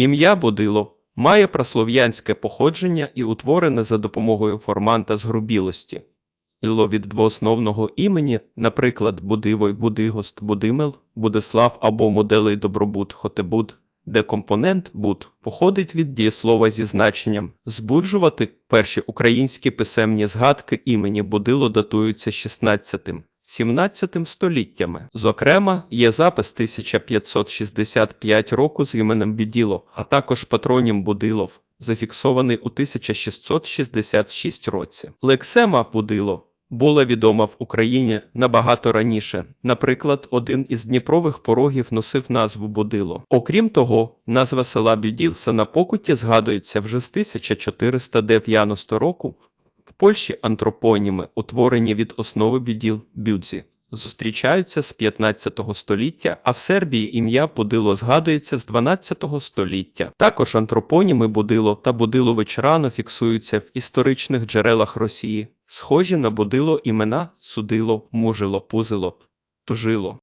Ім'я Будило має праслов'янське походження і утворене за допомогою форманта з грубілості. Іло від двоосновного імені, наприклад, Будивой, Будигост, Будимел, Будислав або моделей Добробут, Хотебуд, де компонент буд походить від дієслова зі значенням збуджувати. Перші українські писемні згадки імені Будило датуються 16-17 століттями. Зокрема, є запис 1565 року з іменем Біділо, а також патронім Будилов, зафіксований у 1666 році. Лексема Будило була відома в Україні набагато раніше. Наприклад, один із дніпрових порогів носив назву Будило. Окрім того, назва села Бюділса на Покуті згадується вже з 1490 року. Польщі антропоніми, утворені від основи бюділ бюдзі, зустрічаються з 15 століття, а в Сербії ім'я Будило згадується з 12 століття. Також антропоніми Будило та Будилович рано фіксуються в історичних джерелах Росії, схожі на Будило імена Судило, Мужило, Пузило, Тужило.